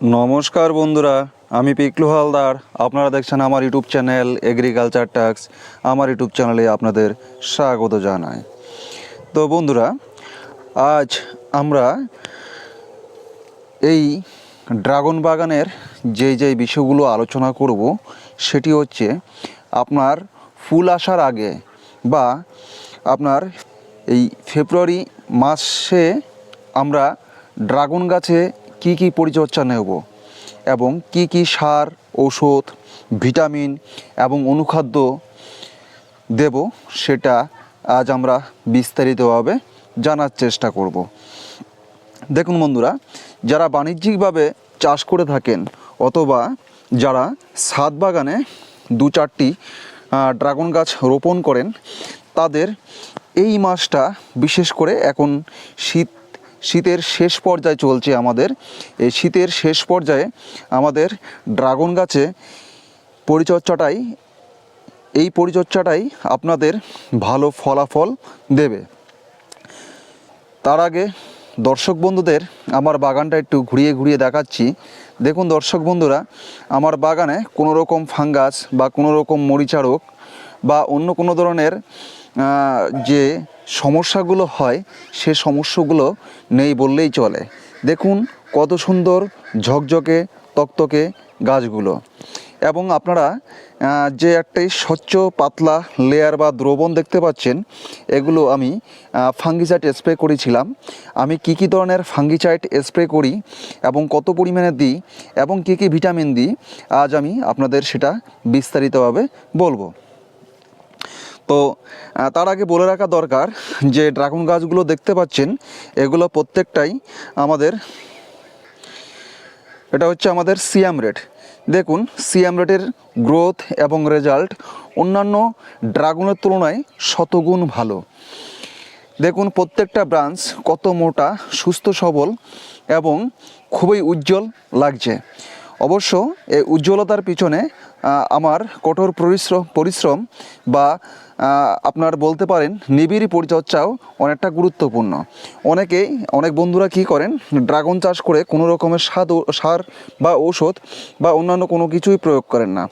নমস্কার বন্ধুরা, আমি পিকলু হালদার। আপনারা দেখছেন আমার ইউটিউব চ্যানেল এগ্রিকালচার ট্যাক্স আমার ইউটিউব চ্যানেলে আপনাদের স্বাগত জানাই। তো বন্ধুরা, আজ আমরা এই ড্রাগন বাগানের যে যে বিষয়গুলো আলোচনা করব, সেটি হচ্ছে আপনার ফুল আসার আগে বা আপনার এই ফেব্রুয়ারি মাসে আমরা ড্রাগন গাছে কি কি পরিচর্যা নেব এবং কি কি সার, ঔষধ, ভিটামিন এবং অনুখাদ্য দেব সেটা আজ আমরা বিস্তারিতভাবে জানার চেষ্টা করব। দেখুন বন্ধুরা, যারা বাণিজ্যিকভাবে চাষ করে থাকেন অথবা যারা ছাদ বাগানে দু চারটি ড্রাগন গাছ রোপণ করেন, তাদের এই মাসটা বিশেষ করে এখন শীত শীতের শেষ পর্যায়ে চলছে আমাদের। এই শীতের শেষ পর্যায়ে আমাদের ড্রাগন গাছে পরিচর্যাটাই, এই পরিচর্যাটাই আপনাদের ভালো ফলাফল দেবে। তার আগে দর্শক বন্ধুদের আমার বাগানটা একটু ঘুরিয়ে ঘুরিয়ে দেখাচ্ছি। দেখুন দর্শক বন্ধুরা, আমার বাগানে কোনো রকম ফাঙ্গাস বা কোনো রকম মরিচারক বা অন্য কোনো ধরনের যে সমস্যাগুলো হয়, সে সমস্যাগুলো নেই বললেই চলে। দেখুন কত সুন্দর ঝকঝকে, তকতকে গাছগুলো। এবং আপনারা যে একটি স্বচ্ছ, পাতলা লেয়ার বা দ্রবণ দেখতে পাচ্ছেন, এগুলো আমি ফাঙ্গিসাইড স্প্রে করেছিলাম। আমি কি কি ধরনের ফাঙ্গিসাইড স্প্রে করি এবং কত পরিমাণে দিই এবং কি কি ভিটামিন দিই, আজ আমি আপনাদের সেটা বিস্তারিতভাবে বলব। তো তার আগে বলে রাখা দরকার যে ড্রাগন গাছগুলো দেখতে পাচ্ছেন, এগুলো প্রত্যেকটাই আমাদের, এটা হচ্ছে আমাদের সিয়াম রেট। দেখুন, সিয়াম রেটের গ্রোথ এবং রেজাল্ট অন্যান্য ড্রাগনের তুলনায় শতগুণ ভালো। দেখুন, প্রত্যেকটা ব্রাঞ্চ কত মোটা, সুস্থ সবল এবং খুবই উজ্জ্বল লাগছে। অবশ্য এই উজ্জ্বলতার পিছনে আমার কঠোর পরিশ্রম পরিশ্রম বা আপনার বলতে পারেন নিবিড় পরিচর্যাও অনেকটা গুরুত্বপূর্ণ। অনেকেই, অনেক বন্ধুরা কি করেন, ড্রাগন চাষ করে কোনো রকমের স্বাদ সার বা ঔষধ বা অন্যান্য কোনো কিছুই প্রয়োগ করেন না।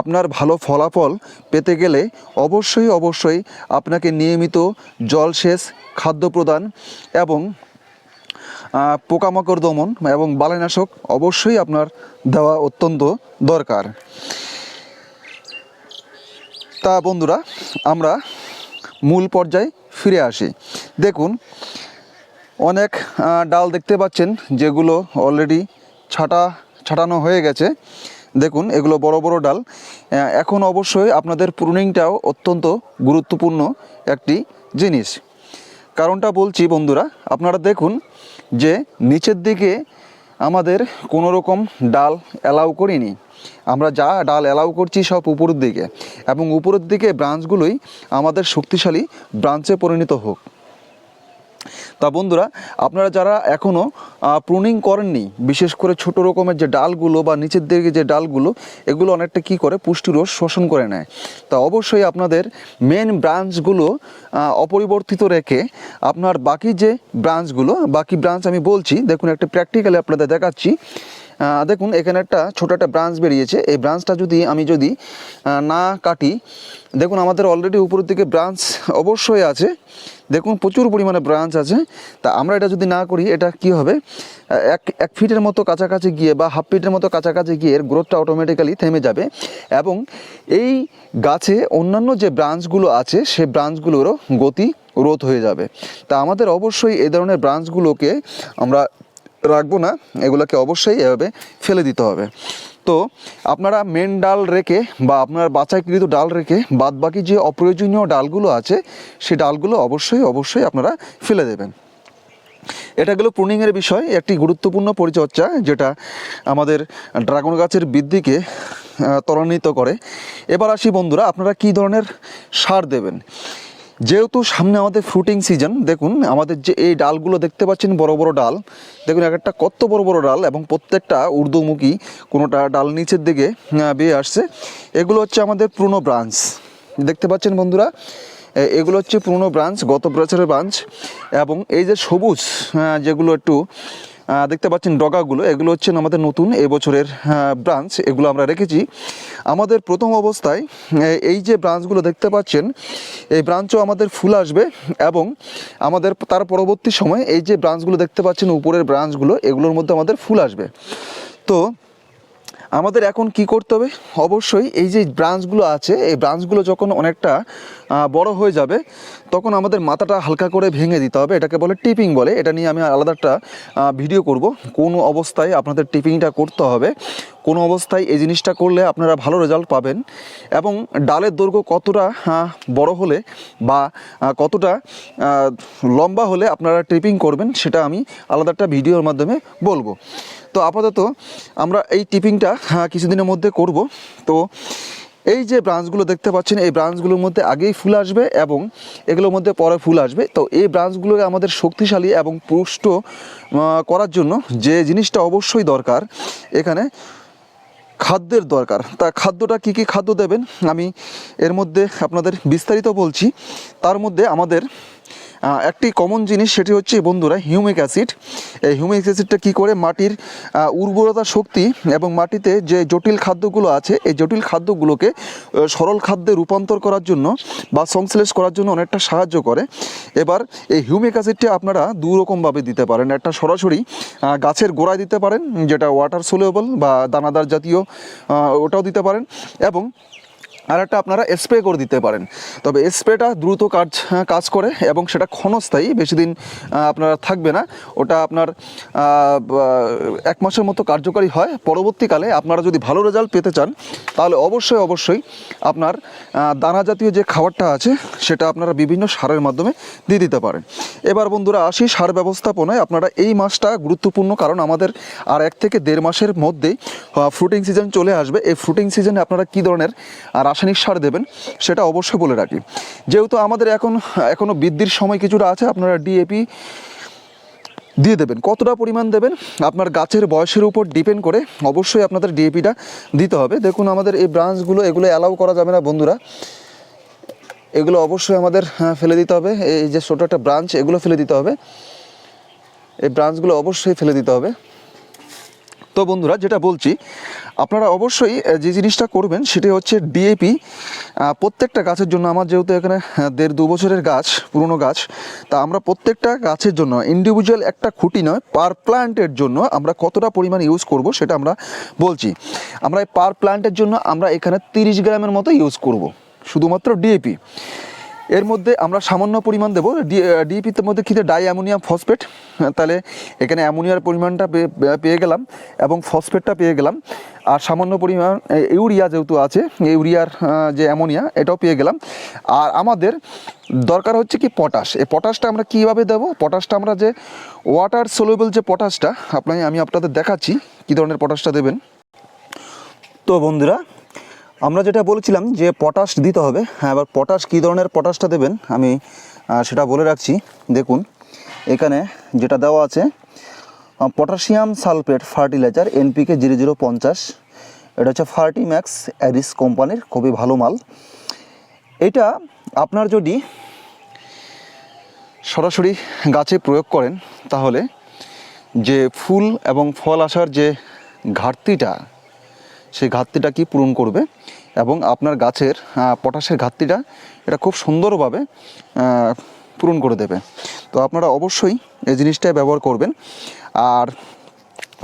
আপনার ভালো ফলাফল পেতে গেলে অবশ্যই অবশ্যই আপনাকে নিয়মিত জলসেচ খাদ্য প্রদান এবং পোকামাকড় দমন এবং বালাইনাশক অবশ্যই আপনার দেওয়া অত্যন্ত দরকার। তা বন্ধুরা, আমরা মূল পর্যায়ে ফিরে আসি। দেখুন, অনেক ডাল দেখতে পাচ্ছেন যেগুলো অলরেডি ছাটা, ছাটানো হয়ে গেছে। দেখুন, এগুলো বড় বড় ডাল। এখন অবশ্যই আপনাদের প্রুনিংটাও অত্যন্ত গুরুত্বপূর্ণ একটি জিনিস। কারণটা বলছি বন্ধুরা, আপনারা দেখুন যে নিচের দিকে আমাদের কোনো রকম ডাল অ্যালাউ করিনি। আমরা যা ডাল অ্যালাউ করছি সব উপরের দিকে এবং উপরের দিকে ব্রাঞ্চগুলোই আমাদের শক্তিশালী ব্রাঞ্চে পরিণত হোক। তা বন্ধুরা, আপনারা যারা এখনও প্রুনিং করেননি, বিশেষ করে ছোট রকমের যে ডালগুলো বা নিচের দিকে যে ডালগুলো, এগুলো অনেকটা কি করে পুষ্টিরস শোষণ করে নেয়। তা অবশ্যই আপনাদের মেন ব্রাঞ্চগুলো অপরিবর্তিত রেখে আপনার বাকি যে ব্রাঞ্চগুলো বাকি ব্রাঞ্চ আমি বলছি, দেখুন একটা প্র্যাকটিক্যালি আপনাদের দেখাচ্ছি। দেখুন, এখানে একটা ছোট একটা ব্রাঞ্চ বেরিয়েছে। এই ব্রাঞ্চটা যদি আমি যদি না কাটি, দেখুন আমাদের অলরেডি উপরের দিকে ব্রাঞ্চ অবশ্যই আছে। দেখুন, প্রচুর পরিমাণে ব্রাঞ্চ আছে। তা আমরা এটা যদি না করি, এটা কি হবে? এক এক ফিটের মতো কাছাকাছি গিয়ে বা হাফ ফিটের মতো কাছাকাছি গিয়ে এর গ্রোথটা অটোমেটিক্যালি থেমে যাবে এবং এই গাছে অন্যান্য যে ব্রাঞ্চগুলো আছে, সে ব্রাঞ্চগুলোরও গতি রোধ হয়ে যাবে। তা আমাদের অবশ্যই এ ধরনের ব্রাঞ্চগুলোকে আমরা রাখব না, এগুলোকে অবশ্যই এভাবে ফেলে দিতে হবে। তো আপনারা মেন ডাল রেখে বা আপনার বাছাইকৃত ডাল রেখে বাদ বাকি যে অপ্রয়োজনীয় ডালগুলো আছে সে ডালগুলো অবশ্যই অবশ্যই আপনারা ফেলে দেবেন। এটা গেল প্রুনিংয়ের বিষয়, একটি গুরুত্বপূর্ণ পরিচর্যা যেটা আমাদের ড্রাগন গাছের বৃদ্ধিকে ত্বরান্বিত করে। এবার আসি বন্ধুরা, আপনারা কী ধরনের সার দেবেন? যেহেতু সামনে আমাদের ফ্রুটিং সিজন দেখুন, আমাদের যে এই ডালগুলো দেখতে পাচ্ছেন, বড় বড় ডাল। দেখুন, এক একটা কত বড় বড় ডাল এবং প্রত্যেকটা ঊর্ধ্বমুখী কোনোটা ডাল নিচের দিকে বেয়ে আসছে। এগুলো হচ্ছে আমাদের পুরনো ব্রাঞ্চ দেখতে পাচ্ছেন বন্ধুরা এগুলো হচ্ছে পুরনো ব্রাঞ্চ গত বছরের ব্রাঞ্চ এবং এই যে সবুজ যেগুলো একটু দেখতে পাচ্ছেন ডগাগুলো, এগুলো হচ্ছে আমাদের নতুন এবছরের ব্রাঞ্চ এগুলো আমরা রেখেছি। আমাদের প্রথম অবস্থায় এই যে ব্রাঞ্চগুলো দেখতে পাচ্ছেন, এই ব্রাঞ্চও আমাদের ফুল আসবে এবং আমাদের তার পরবর্তী সময় এই যে ব্রাঞ্চগুলো দেখতে পাচ্ছেন, উপরের ব্রাঞ্চগুলো এগুলোর মধ্যে আমাদের ফুল আসবে। তো আমাদের এখন কি করতে হবে? অবশ্যই এই যে ব্রাঞ্চগুলো আছে, এই ব্রাঞ্চগুলো যখন অনেকটা বড় হয়ে যাবে, তখন আমাদের মাথাটা হালকা করে ভেঙে দিতে হবে। এটাকে বলে টিপিং বলে। এটা নিয়ে আমি আলাদা একটা ভিডিও করব। কোন অবস্থায় আপনাদের টিপিংটা করতে হবে, কোন অবস্থায় এই জিনিসটা করলে আপনারা ভালো রেজাল্ট পাবেন এবং ডালের দৈর্ঘ্য কতটা বড় হলে বা কতটা লম্বা হলে আপনারা ট্রিপিং করবেন, সেটা আমি আলাদা একটা ভিডিওর মাধ্যমে বলব। তো আপাতত আমরা এই টিপিংটা হ্যাঁ, কিছুদিনের মধ্যে করব। তো এই যে ব্রাঞ্চগুলো দেখতে পাচ্ছেন এই ব্রাঞ্চগুলোর মধ্যে আগেই ফুল আসবে এবং এগুলোর মধ্যে পরে ফুল আসবে। তো এই ব্রাঞ্চগুলোকে আমাদের শক্তিশালী এবং পুষ্ট করার জন্য যে জিনিসটা অবশ্যই দরকার এখানে খাদ্যের দরকার। তা খাদ্যটা কি কি খাদ্য দেবেন? আমি এর মধ্যে আপনাদের বিস্তারিত বলছি। তার মধ্যে আমাদের একটি কমন জিনিস সেটি হচ্ছে, বন্ধুরা হিউমিক অ্যাসিড এই হিউমিক অ্যাসিডটা কী করে? মাটির উর্বরতা শক্তি এবং মাটিতে যে জটিল খাদ্যগুলো আছে, এই জটিল খাদ্যগুলোকে সরল খাদ্যে রূপান্তর করার জন্য বা সংশ্লেষ করার জন্য অনেকটা সাহায্য করে। এবার এই হিউমিক অ্যাসিডটা আপনারা দু রকমভাবে দিতে পারেন। একটা সরাসরি গাছের গোড়ায় দিতে পারেন, যেটা ওয়াটার সোলেবল বা দানাদার জাতীয় ওটাও দিতে পারেন। এবং আর একটা আপনারা স্প্রে করে দিতে পারেন। তবে স্প্রেটা দ্রুত কাজ কাজ করে এবং সেটা ক্ষণস্থায়ী বেশি দিন আপনারা থাকবে না। ওটা আপনার এক মাসের মতো কার্যকারী হয়। পরবর্তীকালে আপনারা যদি ভালো রেজাল্ট পেতে চান তাহলে অবশ্যই অবশ্যই আপনার দানা জাতীয় যে খাবারটা আছে সেটা আপনারা বিভিন্ন সারের মাধ্যমে দিয়ে দিতে পারেন। এবার বন্ধুরা আসি সার ব্যবস্থাপনায়। আপনারা এই মাসটা গুরুত্বপূর্ণ কারণ আমাদের আর এক থেকে দেড় মাসের মধ্যেই ফ্রুটিং সিজন চলে আসবে। এই ফ্রুটিং সিজনে আপনারা কী ধরনের আহ, রাসায়নিক সার দেবেন সেটা অবশ্যই বলে রাখি। যেহেতু আমাদের এখন এখনও বৃদ্ধির সময় কিছুটা আছে আপনারা ডিএপি দিয়ে দেবেন। কতটা পরিমাণ দেবেন? আপনার গাছের বয়সের উপর ডিপেন্ড করে অবশ্যই আপনাদের ডিএপিটা দিতে হবে। দেখুন আমাদের এই ব্রাঞ্চগুলো এগুলো অ্যালাউ করা যাবে না বন্ধুরা। এগুলো অবশ্যই আমাদের হ্যাঁ, ফেলে দিতে হবে। এই যে ছোটো একটা ব্রাঞ্চ এগুলো ফেলে দিতে হবে। এই ব্রাঞ্চগুলো অবশ্যই ফেলে দিতে হবে। তো বন্ধুরা, যেটা বলছি, আপনারা অবশ্যই যে জিনিসটা করবেন, সেটি হচ্ছে ডিএপি প্রত্যেকটা গাছের জন্য, আমার যেহেতু এখানে দেড় দু বছরের গাছ, পুরনো গাছ, তা আমরা প্রত্যেকটা গাছের জন্য ইন্ডিভিজুয়াল একটা খুঁটি নয় পার প্ল্যান্টের জন্য আমরা কতটা পরিমাণ ইউজ করব, সেটা আমরা বলছি। আমরা পার প্ল্যান্টের জন্য আমরা এখানে তিরিশ গ্রামের মতো ইউজ করব, শুধুমাত্র ডিএপি এর মধ্যে আমরা সামান্য পরিমাণ দেবো। ডিএপিতে মধ্যে কী ডাই অ্যামোনিয়াম ফসফেট তাহলে এখানে অ্যামোনিয়ার পরিমাণটা পেয়ে- পেয়ে গেলাম এবং ফসফেটটা পেয়ে গেলাম। আর সামান্য পরিমাণ ইউরিয়া যেহেতু আছে ইউরিয়ার যে অ্যামোনিয়া এটাও পেয়ে গেলাম। আর আমাদের দরকার হচ্ছে কি পটাশ এই পটাশটা আমরা কীভাবে দেবো? পটাশটা আমরা যে ওয়াটার সোলেবল যে পটাশটা আপনাকে, আমি আপনাদের দেখাচ্ছি, কী ধরনের পটাশটা দেবেন। তো বন্ধুরা আমরা যেটা বলেছিলাম যে পটাশ দিতে হবে হ্যাঁ এবার পটাশ কী ধরনের পটাশটা দেবেন? আমি সেটা বলে রাখছি। দেখুন, এখানে যেটা দেওয়া আছে potassium sulphate fertiliser, NPK zero zero পঞ্চাশ। এটা হচ্ছে ফার্টি ম্যাক্স অ্যারিস কোম্পানির, খুবই ভালো মাল। এটা আপনার যদি সরাসরি গাছে প্রয়োগ করেন, তাহলে যে ফুল এবং ফল আসার যে ঘাটতিটা সেই ঘাটতিটা কি পূরণ করবে এবং আপনার গাছের পটাশের ঘাটতিটা এটা খুব সুন্দরভাবে পূরণ করে দেবে। তো আপনারা অবশ্যই এই জিনিসটাই ব্যবহার করবেন। আর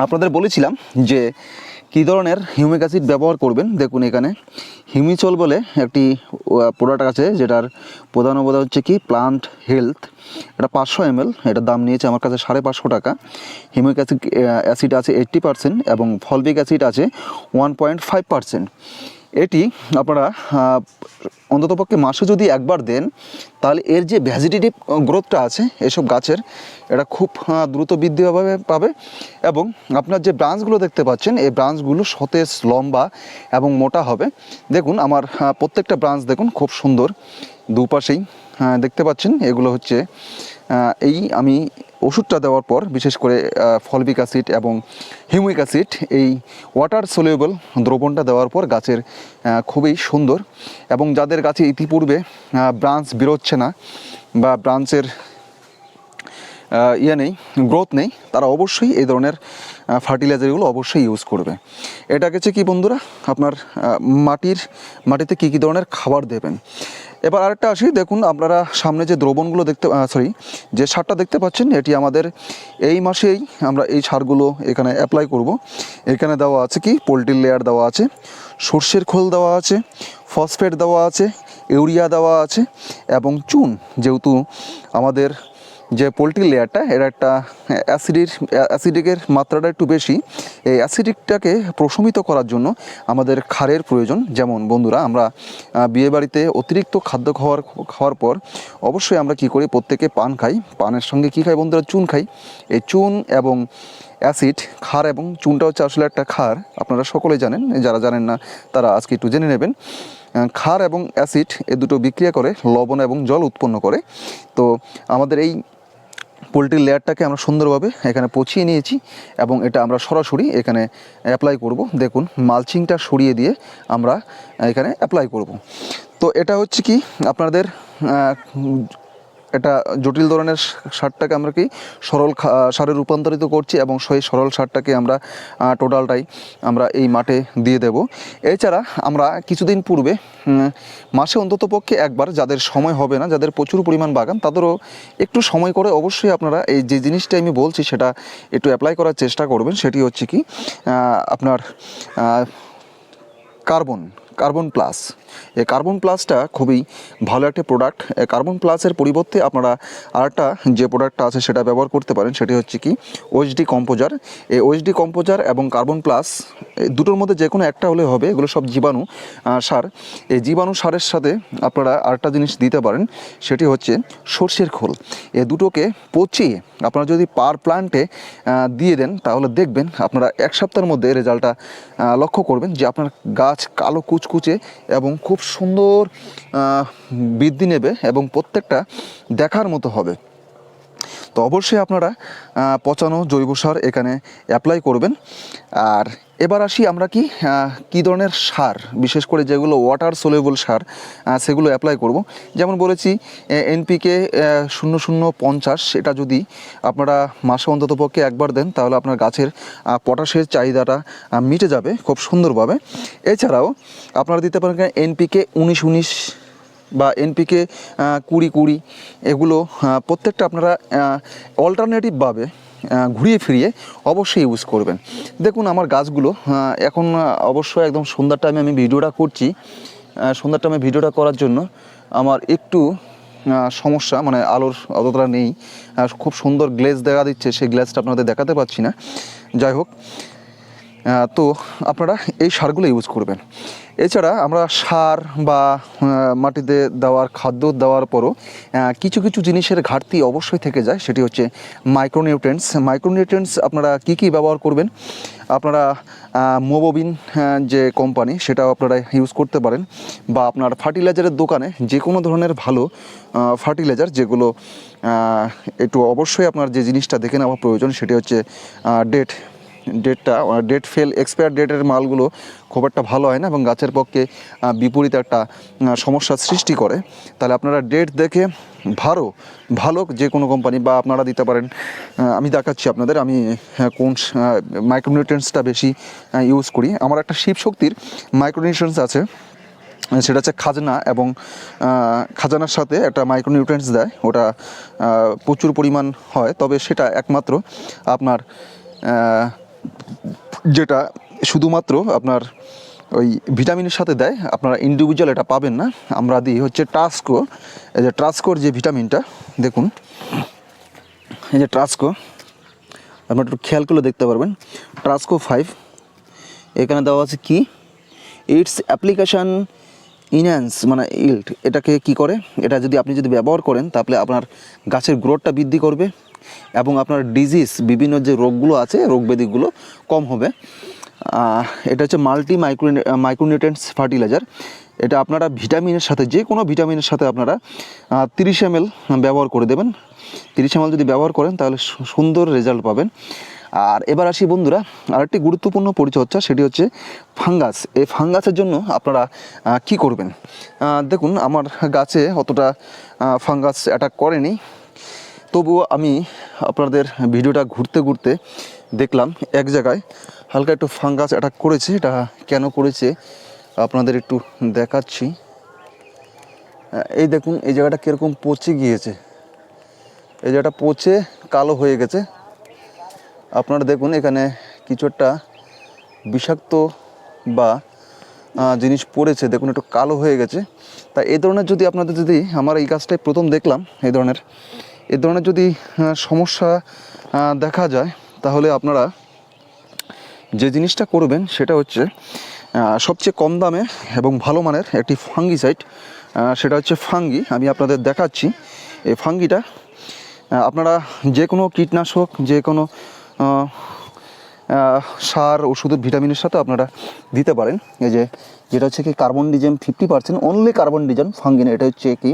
আপনাদের বলেছিলাম যে কী ধরনের হিউমিক অ্যাসিড ব্যবহার করবেন? দেখুন এখানে। হিউমিচল বলে একটি প্রোডাক্ট আছে, যেটার প্রধান অবদান হচ্ছে কি? প্লান্ট হেলথ এটা পাঁচশো এম এটার দাম নিয়েছে আমার কাছে সাড়ে পাঁচশো টাকা। হিউমিক অ্যাসিড অ্যাসিড আছে এইট্টি পার্সেন্ট এবং ফলবিক অ্যাসিড আছে ওয়ান পয়েন্ট ফাইভ পার্সেন্ট। এটি আপনারা অন্ততপক্ষে মাসে যদি একবার দেন, তাহলে এর যে ভ্যাজিটেটিভ গ্রোথটা আছে, এসব গাছের, এটা খুব দ্রুত বৃদ্ধি পাবে পাবে। এবং আপনার যে ব্রাঞ্চগুলো দেখতে পাচ্ছেন, এই ব্রাঞ্চগুলো সতেজ, লম্বা এবং মোটা হবে। দেখুন, আমার প্রত্যেকটা ব্রাঞ্চ দেখুন, খুব সুন্দর। দুপাশেই দেখতে পাচ্ছেন, এগুলো হচ্ছে এই আমি ওষুধটা দেওয়ার পর, বিশেষ করে ফলবিক অ্যাসিড এবং হিউমিক অ্যাসিড, এই ওয়াটার সোলিউবল দ্রবণটা দেওয়ার পর গাছের খুবই সুন্দর এবং যাদের গাছে ইতিপূর্বে ব্রাঞ্চ বেরোচ্ছে না বা ব্রাঞ্চের ইয়ে নেই, গ্রোথ নেই, তারা অবশ্যই এই ধরনের ফার্টিলাইজারগুলো অবশ্যই ইউজ করবে। এটা হচ্ছে কি বন্ধুরা? আপনার মাটির, মাটিতে কী কী ধরনের খাবার দেবেন? এবার আরেকটা আসি, দেখুন আপনারা সামনে যে দ্রবণগুলো দেখতে সরি যে সারটা দেখতে পাচ্ছেন, এটি আমাদের এই মাসেই আমরা এই সারগুলো এখানে অ্যাপ্লাই করব। এখানে দেওয়া আছে কি? পোলট্রির লেয়ার দেওয়া আছে, সর্ষের খোল দেওয়া আছে ফসফেট দেওয়া আছে, ইউরিয়া দেওয়া আছে এবং চুন। যেহেতু আমাদের যে পোলট্রি লেয়ারটা, এর একটা অ্যাসিডির, অ্যাসিডিকের মাত্রাটা একটু বেশি। এই অ্যাসিডিকটাকে প্রশমিত করার জন্য আমাদের ক্ষারের প্রয়োজন। যেমন বন্ধুরা, আমরা বিয়েবাড়িতে অতিরিক্ত খাদ্য খাওয়ার খাওয়ার পর অবশ্যই আমরা কি করি, প্রত্যেকে পান খাই। পানের সঙ্গে কি খাই বন্ধুরা? চুন খাই। এই চুন এবং অ্যাসিড, খার এবং চুনটা হচ্ছে আসলে একটা ক্ষার আপনারা সকলেই জানেন, যারা জানেন না, তারা আজকে একটু জেনে নেবেন। খার এবং অ্যাসিড এ দুটো বিক্রিয়া করে, লবণ এবং জল উৎপন্ন করে। তো আমাদের এই পোলট্রির লেয়ারটাকে আমরা সুন্দরভাবে এখানে পচিয়ে নিয়েছি এবং এটা আমরা সরাসরি এখানে অ্যাপ্লাই করব। দেখুন, মালচিংটা সরিয়ে দিয়ে আমরা এখানে অ্যাপ্লাই করব। তো এটা হচ্ছে কি? আপনাদের এটা জটিল ধরনের সারটাকে আমরা কি সরল সারে রূপান্তরিত করছি এবং সেই সরল সারটাকে আমরা টোটালটাই আমরা এই মাঠে দিয়ে দেব। এছাড়া আমরা কিছুদিন পূর্বে মাসে অন্তত পক্ষে একবার যাদের সময় হবে না, যাদের প্রচুর পরিমাণ বাগান, তাদেরও একটু সময় করে অবশ্যই আপনারা এই যে জিনিসটা আমি বলছি সেটা একটু অ্যাপ্লাই করার চেষ্টা করবেন, সেটি হচ্ছে কি আপনার কার্বন। কার্বন প্লাস এই কার্বন প্লাসটা খুবই ভালো একটা প্রোডাক্ট কার্বন প্লাসের পরিবর্তে আপনারা আরেকটা যে প্রোডাক্টটা আছে সেটা ব্যবহার করতে পারেন, সেটি হচ্ছে কি ওএইচডি কম্পোজার এই ওএইচডি কম্পোজার এবং কার্বন প্লাস দুটোর মধ্যে যে কোনো একটা হলে হবে, এগুলো সব জীবাণু সার। এই জীবাণু সারের সাথে আপনারা আরেকটা জিনিস দিতে পারেন, সেটি হচ্ছে সর্ষের খোল। এ দুটোকে পচিয়ে আপনারা যদি পার প্লান্টে দিয়ে দেন, তাহলে দেখবেন আপনারা এক সপ্তাহের মধ্যে রেজাল্টটা লক্ষ্য করবেন যে আপনার গাছ কালো কুচকুচে এবং খুব সুন্দর বৃদ্ধি নেবে এবং প্রত্যেকটা দেখার মতো হবে। তো অবশ্যই আপনারা পচানো জৈব সার এখানে অ্যাপ্লাই করবেন। আর এবার আসি আমরা কি কী ধরনের সার, বিশেষ করে যেগুলো ওয়াটার সোলেবল সার সেগুলো অ্যাপ্লাই করব। যেমন বলেছি এনপিকে শূন্য শূন্য পঞ্চাশ সেটা যদি আপনারা মাসে অন্তত পক্ষে একবার দেন, তাহলে আপনার গাছের পটাশের চাহিদাটা মিটে যাবে খুব সুন্দরভাবে। এছাড়াও আপনারা দিতে পারেন এনপিকে উনিশ উনিশ বা এনপিকে কুড়ি কুড়ি, এগুলো প্রত্যেকটা আপনারা অল্টারনেটিভভাবে ঘুরিয়ে ফিরিয়ে অবশ্যই ইউজ করবেন। দেখুন আমার গাছগুলো এখন অবশ্যই একদম সন্ধ্যার টাইমে আমি ভিডিওটা করছি। সন্ধ্যার টাইমে ভিডিওটা করার জন্য আমার একটু সমস্যা মানে আলোর অতটা নেই। খুব সুন্দর গ্লেজ দেখা দিচ্ছে, সেই গ্লেজটা আপনাদের দেখাতে পাচ্ছি না। যাই হোক তো আপনারা এই সারগুলো ইউজ করবেন। এছাড়া আমরা সার বা মাটিতে দেওয়ার খাদ্য দেওয়ার পরও কিছু কিছু জিনিসের ঘাটতি অবশ্যই থেকে যায়, সেটি হচ্ছে মাইক্রোনিউট্রেন্টস মাইক্রোনিউট্রেন্টস আপনারা কি কি ব্যবহার করবেন? আপনারা মোবোবিন যে কোম্পানি সেটাও আপনারা ইউজ করতে পারেন। বা আপনার ফার্টিলাইজারের দোকানে যে কোনো ধরনের ভালো ফার্টিলাইজার যেগুলো একটু অবশ্যই আপনার যে জিনিসটা দেখে নেওয়া প্রয়োজন, সেটি হচ্ছে ডেট ডেটটা ডেট ফেল এক্সপায়ার ডেটের মালগুলো খুব একটা ভালো হয় না এবং গাছের পক্ষে বিপরীত একটা সমস্যার সৃষ্টি করে। তাহলে আপনারা ডেট দেখে ভালো ভালো যে কোনো কোম্পানি বা আপনারা দিতে পারেন। আমি দেখাচ্ছি আপনাদের, আমি কোন মাইক্রোনিউট্রেন্টসটা বেশি ইউজ করি। আমার একটা শিব শক্তির মাইক্রোনিউট্রেন্টস আছে, সেটা হচ্ছে খাজনা এবং খাজানার সাথে একটা মাইক্রোনিউট্রেন্টস দেয়। ওটা প্রচুর পরিমাণ হয়, তবে সেটা একমাত্র আপনার যেটা শুধুমাত্র আপনার ওই ভিটামিনের সাথে দেয়, আপনারা ইন্ডিভিজুয়াল এটা পাবেন না। আমরা দিই হচ্ছে ট্রাস্কো এই যে ট্রাস্কোর যে ভিটামিনটা, দেখুন। এই যে ট্রাস্কো আপনারা একটু খেয়াল করলে দেখতে পারবেন। ট্রাস্কো ফাইভ এখানে দেওয়া আছে কি? ইটস অ্যাপ্লিকেশান ইনহ্যান্স মানে ইল্ড এটাকে কি করে? এটা যদি আপনি যদি ব্যবহার করেন, তাহলে আপনার গাছের গ্রোথটা বৃদ্ধি করবে। এবং আপনার ডিজিজ বিভিন্ন যে রোগগুলো আছে রোগ ব্যাধিগুলো কম হবে। এটা হচ্ছে মাল্টি মাইক্রো মাইক্রোনিউট্রেন্টস ফার্টিলাইজার এটা আপনারা ভিটামিনের সাথে, যে কোনো ভিটামিনের সাথে আপনারা তিরিশ এম ব্যবহার করে দেবেন। তিরিশ এম যদি ব্যবহার করেন, তাহলে সুন্দর রেজাল্ট পাবেন। আর এবার আসি বন্ধুরা, আরেকটি গুরুত্বপূর্ণ পরিচর্যা, সেটি হচ্ছে ফাঙ্গাস। এই ফাঙ্গাসের জন্য আপনারা কি করবেন? দেখুন, আমার গাছে অতটা ফাঙ্গাস অ্যাটাক করেনি। তবুও আমি আপনাদের ভিডিওটা ঘুরতে ঘুরতে দেখলাম এক জায়গায়। হালকা একটু ফাঙ্গাস অ্যাটাক করেছে, এটা কেন করেছে আপনাদের একটু দেখাচ্ছি। এই দেখুন, এই জায়গাটা কীরকম পচে গিয়েছে। এই জায়গাটা পচে কালো হয়ে গেছে। আপনারা দেখুন, এখানে কিছু একটা বিষাক্ত বা জিনিস পড়েছে। দেখুন, একটু কালো হয়ে গেছে। তা এই ধরনের যদি আপনাদের যদি আমার এই কাজটাই প্রথম দেখলাম, এই ধরনের এই ধরনের যদি সমস্যা দেখা যায়, তাহলে আপনারা যে জিনিসটা করবেন সেটা হচ্ছে সবচেয়ে কম দামে এবং ভালো মানের একটি ফাঙ্গি ফাঙ্গিসাইড সেটা হচ্ছে ফাঙ্গি। আমি আপনাদের দেখাচ্ছি। এই ফাঙ্গিটা আপনারা যে কোনো কীটনাশক, যে কোনো সার ওষুধ ভিটামিনের সাথে আপনারা দিতে পারেন। এই যে, যেটা হচ্ছে কি carbendazim fifty percent only carbendazim ফাঙ্গিন এটা হচ্ছে কি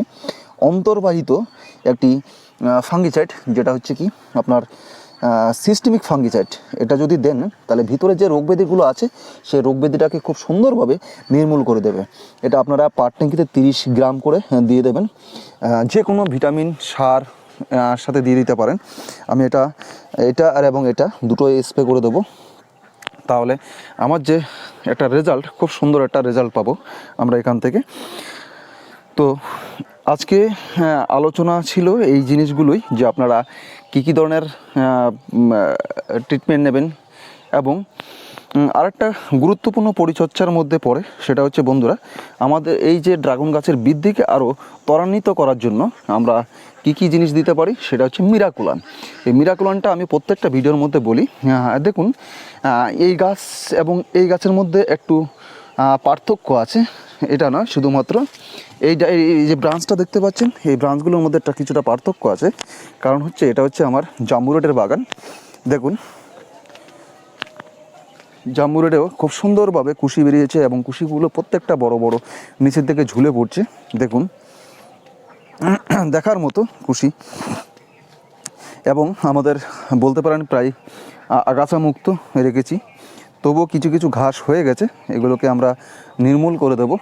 অন্তর্বাহিত একটি ফাঙ্গিসাইড যেটা হচ্ছে কি আপনার সিস্টেমিক ফাঙ্গিসাইড এটা যদি দেন, তাহলে ভিতরে যে রোগব্যাধিগুলো আছে, সেই রোগব্যাধিটাকে খুব সুন্দরভাবে নির্মূল করে দেবে। এটা আপনারা পার ট্যাঙ্কিতে তিরিশ গ্রাম করে দিয়ে দেবেন। যে কোনো ভিটামিন, সার সাথে দিয়ে দিতে পারেন। আমি এটা এটা আর এবং এটা দুটো স্প্রে করে দেবো। তাহলে আমার যে একটা রেজাল্ট খুব সুন্দর একটা রেজাল্ট পাবো আমরা এখান থেকে। তো আজকে হ্যাঁ, আলোচনা ছিল এই জিনিসগুলোই যে আপনারা কী কী ধরনের ট্রিটমেন্ট নেবেন এবং আরেকটা গুরুত্বপূর্ণ পরিচর্যার মধ্যে পড়ে সেটা হচ্ছে বন্ধুরা আমাদের এই যে ড্রাগন গাছের বৃদ্ধিকে আরও ত্বরান্বিত করার জন্য আমরা কী কী জিনিস দিতে পারি সেটা হচ্ছে মিরাকুলান। এই মিরাকুলানটা আমি প্রত্যেকটা ভিডিওর মধ্যে বলি। আহ, দেখুন এই গাছ এবং এই গাছের মধ্যে একটু পার্থক্য আছে। এটা নয়, শুধুমাত্র এই যে- ব্রাঞ্চটা দেখতে পাচ্ছেন, এই ব্রাঞ্চগুলোর মধ্যে একটা কিছুটা পার্থক্য আছে। কারণ হচ্ছে এটা হচ্ছে আমার জাম্বু রোডের বাগান। দেখুন, জাম্বু রোডেও খুব সুন্দরভাবে কুশি বেরিয়েছে এবং কুশিগুলো প্রত্যেকটা বড় বড় নিচের দিকে ঝুলে পড়ছে। দেখুন, দেখার মতো কুশি। এবং আমাদের বলতে পারেন প্রায় আ- আগাছা মুক্ত রেখেছি। তবুও কিছু কিছু ঘাস হয়ে গেছে। এগুলোকে আমরা নির্মূল করে দেব।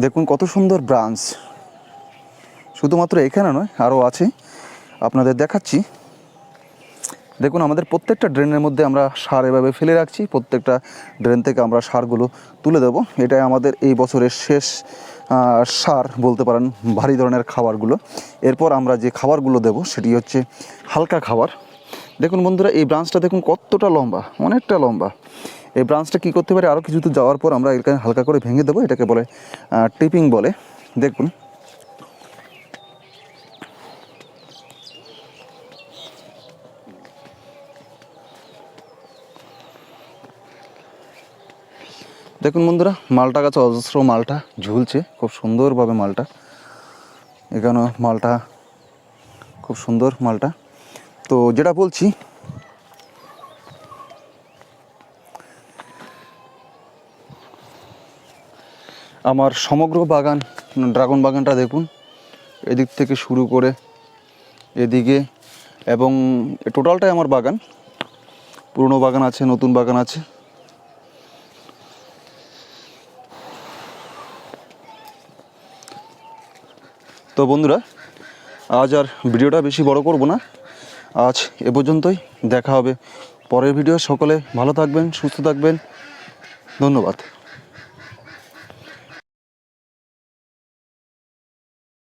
দেখুন কত সুন্দর ব্রাঞ্চ। শুধুমাত্র এখানে নয়, আরও আছে। আপনাদের দেখাচ্ছি। দেখুন, আমাদের প্রত্যেকটা ড্রেনের মধ্যে আমরা সার এভাবে ফেলে রাখছি। প্রত্যেকটা ড্রেন থেকে আমরা সারগুলো তুলে দেব। এটাই আমাদের এই বছরের শেষ সার বলতে পারেন ভারী ধরনের খাবারগুলো। এরপর আমরা যে খাবারগুলো দেব, সেটি হচ্ছে হালকা খাবার। দেখুন বন্ধুরা, এই ব্রাঞ্চটা দেখুন কতটা লম্বা, অনেকটা লম্বা। এই ব্রাঞ্চটা কী করতে পারে? আরও কিছু দূর যাওয়ার পর আমরা এখানে হালকা করে ভেঙে দেবো, এটাকে বলে টিপিং বলে। দেখুন। দেখুন বন্ধুরা, মালটা গাছে অজস্র মালটা ঝুলছে, খুব সুন্দরভাবে মালটা। এখানে মালটা, খুব সুন্দর মালটা। তো যেটা বলছি আমার সমগ্র বাগান, ড্রাগন বাগানটা দেখুন, এদিক থেকে শুরু করে এদিকে এবং টোটালটাই আমার বাগান। পুরনো বাগান আছে, নতুন বাগান আছে। তো বন্ধুরা, আজ আর ভিডিওটা বেশি বড় করব না। আজ এ পর্যন্তই, দেখা হবে পরের ভিডিও সকলে ভালো থাকবেন, সুস্থ থাকবেন। ধন্যবাদ।